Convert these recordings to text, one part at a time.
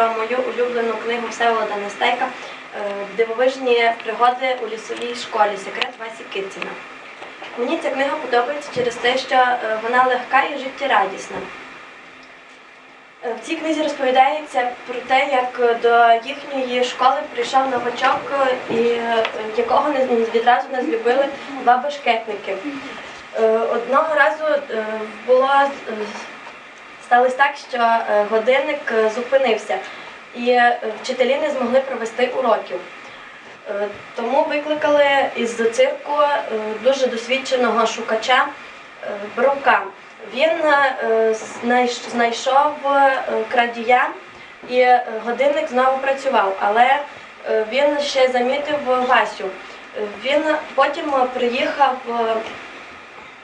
про мою улюблену книгу Всеволода Нестайка е, Дивовижні пригоди у лісовій школі. Секрет Васі Китціна. Мені ця книга подобається через те, що е, вона легка і життєрадісна. Е, В цій книзі розповідається про те, як до їхньої школи прийшов новачок, якого відразу не злюбили два башкетники. Одного разу було сталося так, що е, годинник е, зупинився, і е, вчителі не змогли провести уроків. Тому викликали із цирку дуже досвідченого шукача Бровка. Він знайшов крадія, і годинник знову працював, але він ще замітив Васю. Він потім приїхав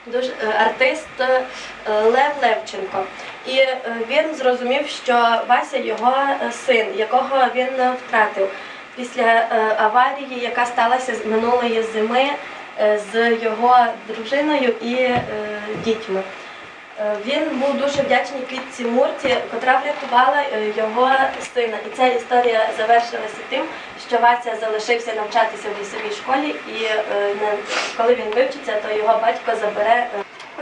дуже е, артист е, Лев Левченко. І е, він зрозумів, що Вася його син, якого він втратив після аварії, яка сталася з минулої зими з його дружиною і дітьми. Е, Він був дуже вдячний квітці Мурці, котра врятувала е, його сина. І ця історія завершилася тим, що Вася залишився навчатися в лісовій школі, і е, коли він вивчиться, то його батько забере.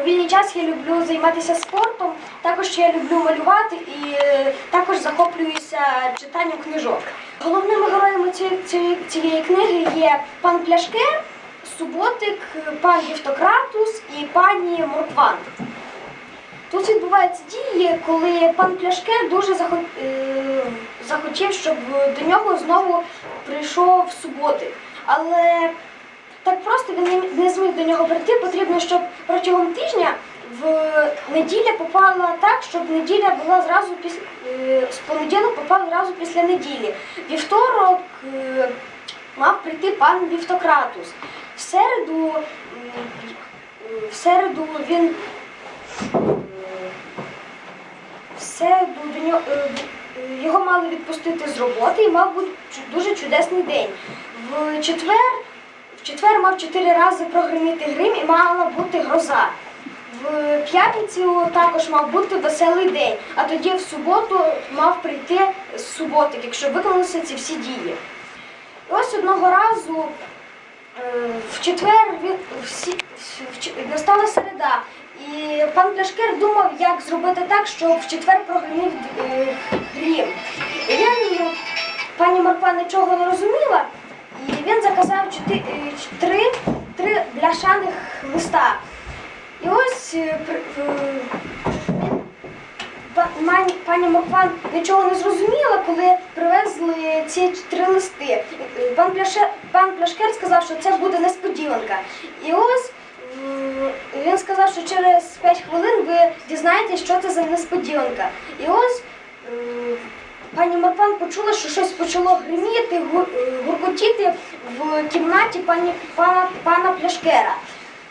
У вільний час я люблю займатися спортом, також я люблю малювати і також захоплююся читанням книжок. Головними героями ці- ці- цієї книги є пан Пляшке, Суботик, пан Євтократус і пані Моркван. Тут відбуваються дії, коли пан Пляшке дуже е, захотів, щоб до нього знову прийшов суботик. Але так просто він не- зміг до нього прийти. Потрібно, щоб протягом тижня в неділя попала так, щоб неділя була зразу після з понеділок попав зразу після неділі. Вівторок е, мав прийти пан Вівтократус. В середу, е, в середу він е, в середу до нього. е, е, Його мали відпустити з роботи і мав бути дуже чудесний день. В четвер в четвер мав чотири рази прогриміти грим і мала бути гроза. В п'ятницю також мав бути веселий день, а тоді в суботу мав прийти суботик, якщо виконалися ці всі дії. І ось одного разу в четвер він всі настала середа, і пан Пляшкер думав, як зробити так, щоб в четвер прогримів е, грім. Ну, пані Марпа нічого не розуміла, і він заказав чотири, е, три, три бляшаних листа. І ось пані Моркван нічого не зрозуміла, коли привезли ці три листи. Пан, Пляше, пан Пляшкер сказав, що це буде несподіванка. І ось він сказав, що через 5 хвилин ви дізнаєтесь, що це за несподіванка. І ось пані Марпан почула, що щось почало гриміти, гу- гуркотіти в кімнаті пані, пана, пана Пляшкера.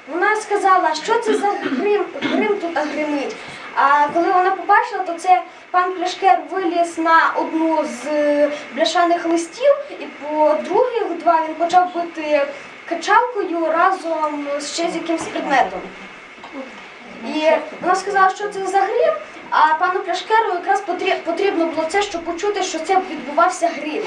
Вона сказала, що це за грим, грим тут гримить. А коли вона побачила, то це пан Пляшкер виліз на одну з е, бляшаних листів, і по других два він почав бити качалкою разом ще з якимсь предметом. І вона сказала, що це за грім, а пану Пляшкеру якраз потрі- потрібно було це, щоб почути, що це відбувався грім.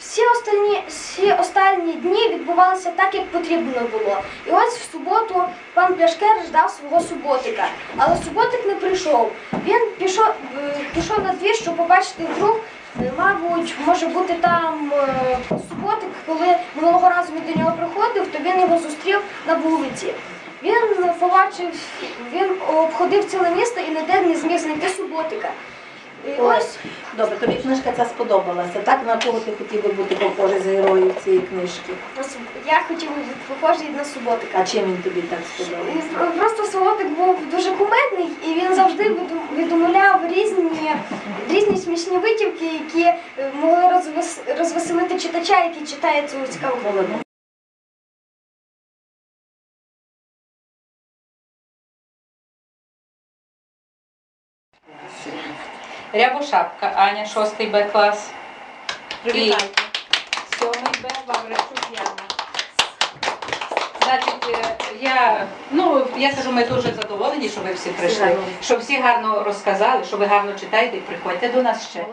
Всі останні, всі останні дні відбувалися так, як потрібно було. І ось в суботу пан Пляшкер ждав свого суботика. Але суботик не прийшов. Він пішов, е, пішов на двір, щоб побачити вдруг, е, мабуть, може бути там е, суботик, коли минулого разу він до нього приходив, то він його зустрів на вулиці. Він побачив, він обходив ціле місто і ніде не зміг знайти суботика. І ось Добре, тобі книжка ця сподобалася. Так на кого ти хотів би бути похожий з героїв цієї книжки? я хотів бути похожий на суботика. А чим він тобі так сподобався? Просто Солотик був дуже кумедний, і він завжди видумляв різні, різні смішні витівки, які е, могли розвес- розвеселити читача, який читає цю цікаву книгу. Молодець. Рябошапка, Аня, 6 Б клас. Привітайте. Сьомий Б, Вавричук Яна. Значить, е, я, ну, я кажу, ми дуже задоволені, що ви всі прийшли, що всі гарно розказали, що ви гарно читаєте і приходьте до нас ще.